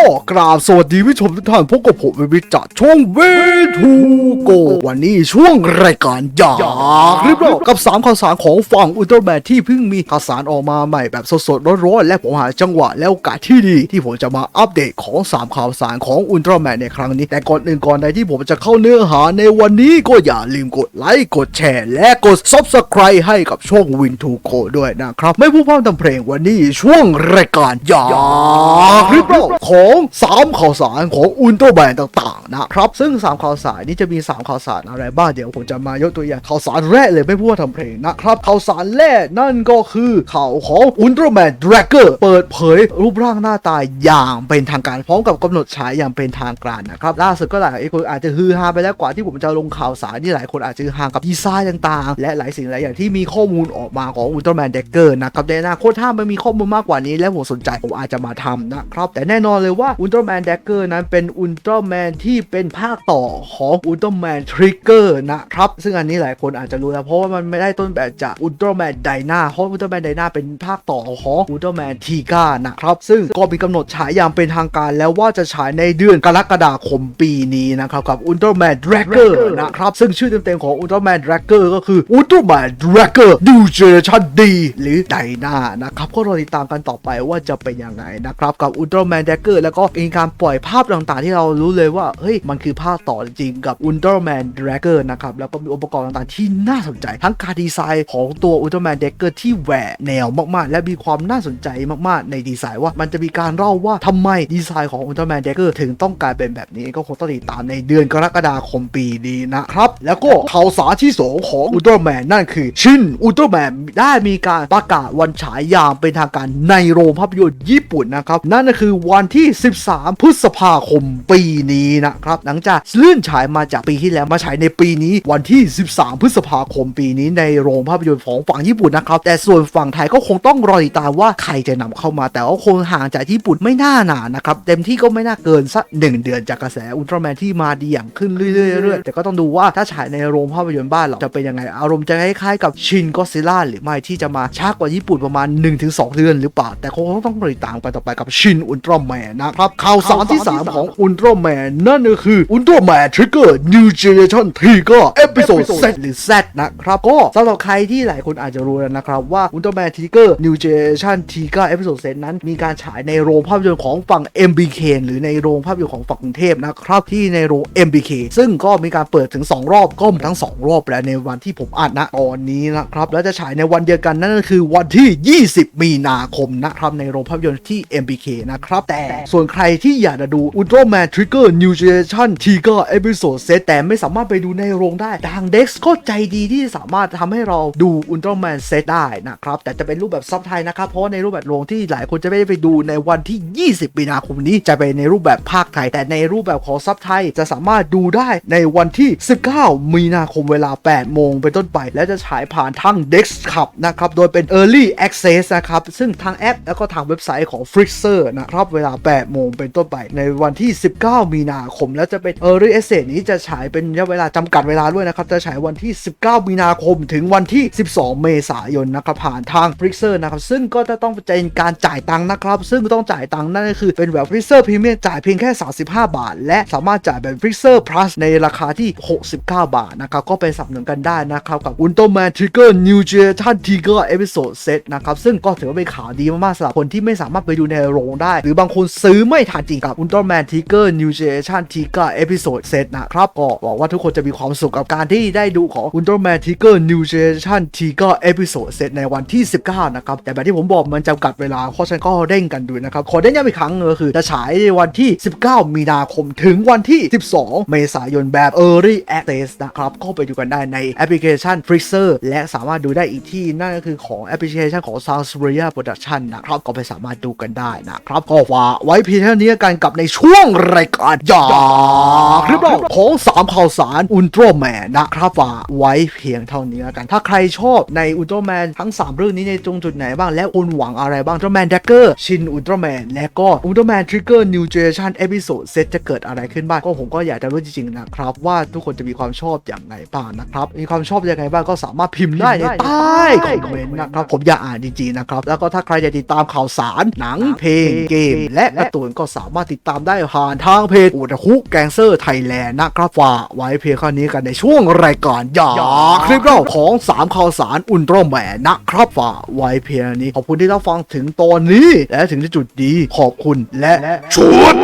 ก็กราบสวัสดีผู้ชมทุกท่านพบกับผมวิจัดช่องเวทูโก วันนี้ช่วงรายการอยากรีบเล่ากับ 3ข่าวสารของฝั่งอุลตร้าแมนที่เพิ่งมีข่าวสารออกมาใหม่แบบสดๆร้อนๆและผมหาจังหวะและโอกาสที่ดี ที่ผมจะมาอัปเดตของ 3 ข่าวสารของอุลตร้าแมนในครั้งนี้ แต่ก่อนอื่นก่อนใดที่ผมจะเข้าเนื้อหาในวันนี้ก็อย่าลืมกดไลค์กดแชร์และกด Subscribe ให้กับช่องวินทูโกด้วยนะครับ ไม่พูดพร่ำทำเพลงวันนี้ช่วงรายการอยากรีบเล่าขอของ3ข่าวสารของอุลตร้าแมนต่างๆ นะครับ ซึ่ง 3 ข่าวสารนี้จะมี 3 ข่าวสารอะไรบ้างเดี๋ยวผมจะมายกตัวอย่างข่าวสารแรกเลยไม่พูดว่าทำเพลงนะครับข่าวสารแรกนั่นก็คือข่าวของอุลตร้าแมนดราเกอร์เปิดเผยรูปร่างหน้าตาอย่างเป็นทางการพร้อมกับกำหนดฉายอย่างเป็นทางการนะครับล่าสุดก็หลายคนอาจจะฮือฮาไปแล้วกว่าที่ผมจะลงข่าวสารนี่หลายคนอาจจะฮือฮากับดีไซน์ต่างๆ และหลายสิ่งหลายอย่างที่มีข้อมูลออกมาของอุลตร้าแมนเดกเกอร์นะครับในอนาคตถ้ามันมีข้อมูลมากกว่านี้ และผมสนใจผมอาจจะมาทำนะครับแต่แน่นอนเลยว่าอุลตร้าแมนเดกเกอร์นั้นเป็นอุลตร้าแมนที่เป็นภาคต่อของอุลตร้าแมนทริกเกอร์นะครับ ซึ่งอันนี้หลายคนอาจจะรู้แล้ว เพราะว่ามันไม่ได้ต้นแบบจากอุลตร้าแมนไดนาเพราะอุลตร้าแมนไดนาเป็นภาคต่อของอุลตร้าแมนทีก้านะครับ ซึ่งก็มีกำหนดฉายอย่างเป็นทางการแล้วว่าจะฉายในเดือนกรกฎาคมปีนี้นะครับกับอุลตร้าแมนดราเกอร์นะครับ ซึ่งชื่อเต็มๆของอุลตร้าแมนดราเกอร์ก็คืออุลตร้าแมนดราเกอร์ดูเจเนชั่นดีหรือไดนานะครับก็รอติดตามกันต่อไปว่าจะเป็นยังไงนะครับกับอุลตร้าแมนดราเกอร์แล้วก็มีการปล่อยภาพต่างๆ ที่เรารู้เลยว่าเฮ้ยมันคือภาคต่อจริงกับอุลตร้าแมนดราเกอร์นะครับแล้วก็มีองค์ประกอบต่างๆ ที่น่าสนใจ ทั้งการดีไซน์ของตัวอุลตร้าแมนดราเกอร์ที่แหวกแนวมากๆ และมีความน่าสนใจมากๆ ในดีไซน์ว่ามันจะมีการเล่าว่าทำไมดีไซน์ของอุลตร้าแมนดราเกอร์ถึงต้องกลายเป็นแบบนี้ก็คงต้องติดตามในเดือนกรกฎาคมปีนี้นะครับ แล้วก็ข่าวสารที่สองของอุลตร้าแมนนั่นคือ ชินอุลตร้าแมนได้มีการประกาศวันฉายอย่างเป็นทางการในโรงภาพยนตร์ญี่ปุ่นนะครับนั่นก็คือวันที่ 13 พฤษภาคมปีนี้นะครับ หลังจากเลื่อนฉายมาจากปีที่แล้วมาฉายในปีนี้วันที่ 13 พฤษภาคมปีนี้ในโรงภาพยนตร์ของฝั่งญี่ปุ่นนะครับ แต่ส่วนฝั่งไทยก็คงต้องรอติดตามว่าใครจะนำเข้ามา แต่ว่าคงห่างจากญี่ปุ่นไม่น่านานะครับ เต็มที่ก็ไม่น่าเกินสักหนึ่งเดือนจากกระแสอุลตร้าแมนที่มาดีอย่างขึ้นเรื่อยๆแต่ก็ต้องดูว่าถ้าฉายในโรงภาพยนตร์บ้านเราจะเป็นยังไงอารมณ์จะคล้ายๆกับชินก็ซิล่าหรือไม่ที่จะมาช้ากว่าญี่ปุ่นประมาณ 1-2 เดือนหรือเปล่า แต่คงต้องรอติดตามกันต่อไปกับชินอุลตร้าแมนนะครับข่าวสารที่ 3 ของอุลตร้าแมนนั่นก็คืออุลตร้าแมนทริกเกอร์นิวเจเนชั่นทีก็เอพิโซดเซหรือ Z นะครับ ก็สำหรับใครที่หลายคนอาจจะรู้แล้วนะครับ ว่าอุลตร้าแมนทริกเกอร์นิวเจเนชั่นทีก็เอพิโซดเซนั้นมีการฉายในโรงภาพยนตร์ของฝั่ง MBK หรือในโรงภาพยนตร์ของฝั่งกรุงเทพนะครับที่ในโรง MBK ซึ่งก็มีการเปิดถึง 2 รอบก็ทั้ง 2 รอบแล้วในวันที่ผมอ่านนะตอนนี้นะครับแล้วจะฉายในวันเดียวกันนั่นก็คือวันที่ 20 มีนาคมนะครับในโรงภาพยนตร์ที่ MBK นะครับแต่ส่วนใครที่อยากจะดู Ultraman Trigger New Generation Tiger Episode Set แต่ไม่สามารถไปดูในโรงได้ทาง Dex ก็ใจดีที่สามารถทำให้เราดู Ultraman Set ได้นะครับ แต่จะเป็นรูปแบบซับไทยนะครับ เพราะในรูปแบบโรงที่หลายคนจะไม่ได้ไปดูในวันที่ 20 มีนาคมนี้จะเป็นในรูปแบบภาคไทย แต่ในรูปแบบของซับไทยจะสามารถดูได้ในวันที่ 19 มีนาคมเวลา 8 โมงเป็นต้นไป และจะฉายผ่านทาง Dex ขับนะครับ โดยเป็น Early Access นะครับ ซึ่งทางแอปแล้วก็ทางเว็บไซต์ของ Frixer นะครับ เวลา 8 โมงเป็นต้นไปในวันที่ 19 มีนาคม แล้วจะเป็น Early Access นี้จะฉายเป็นระยะเวลาจำกัดเวลาด้วยนะครับ จะฉายวันที่ 19 มีนาคมถึงวันที่ 12 เมษายนนะครับผ่านทาง Frixer นะครับซึ่งก็จะต้องเป็นการจ่ายตังค์นะครับ ซึ่งต้องจ่ายตังค์นั่นก็คือเป็นแบบ Frixer Premium จ่ายเพียงแค่ 35 บาท และสามารถจ่ายแบบ Frixer Plus ในราคาที่ 69 บาทนะครับก็เป็นสนับสนุนกันได้นะครับกับ Ultraman Trigger New Generation Trigger Episode Set นะครับซึ่งก็ถือว่าเป็นข่าวดีมากๆสำหรับคนที่ไม่สามารถไปดูในโรงได้ หรือบางคนซื้อไม่ทันจริงกับ Ultraman Trigger New Generation Trigger Episode Set นทิก้าเอพิโซดเซตนะครับก็หวังว่าทุกคนจะมีความสุขกับการที่ได้ดูของ Ultraman Trigger New Generation Trigger Episode Set ในวันที่ 19 นะครับ แต่แบบที่ผมบอกมันจำกัดเวลาเพราะฉะนั้นก็เร่งกันดูนะครับ ขอเน้นย้ำอีกครั้งก็คือจะฉายในวันที่ 19 มีนาคมถึงวันที่ 12 เมษายนแบบ Early Access นะครับก็ไปดูกันได้ในแอปพลิเคชัน Freezer และสามารถดูได้อีกที่นั่นก็คือของแอปพลิเคชันของ Sound s p r i a Production นะครับก็ไปสามารถดูกันได้นะครับก็ฝากไว้เพียงเท่านี้กันกับในช่วงรายการอยากรีบเล่าของ3ข่าวสารอุลตร้าแมนนะครับฝากไว้เพียงเท่านี้แล้วกัน ถ้าใครชอบในอุลตร้าแมนทั้ง 3 เรื่องนี้ในตรงจุดไหนบ้าง และคุณหวังอะไรบ้างอุลตร้าแมนแดกเกอร์ชินอุลตร้าแมนและก็อุลตร้าแมนทริกเกอร์นิวเจเนชั่นเอพิโซดเซตจะเกิดอะไรขึ้นบ้างก็ผมก็อยากจะรู้จริงๆนะครับ ว่าทุกคนจะมีความชอบอย่างไรบ้างนะครับ มีความชอบอยังไงบ้างก็สามารถพิมพ์ได้ในใต้คอมเมนต์นะครับผมอยากอ่านจริงๆนะครับแล้วก็ถ้าใครจะติดตามข่าวสารหนังเพลงเกม และการ์ตัวก็สามารถติดตามได้ผ่านทางเพจอุตคุแกงเซอร์ไทยแลนด์นะครับฝากไว้เพียงแค่นี้กันในช่วงรายการอยาคลิปเราของสามข่าวสารอุลตร้าแมนนะครับฝากไว้เพียงนี้ขอบคุณที่รับฟังถึงตอนนี้ และถึงที่จุดดีขอบคุณและชุด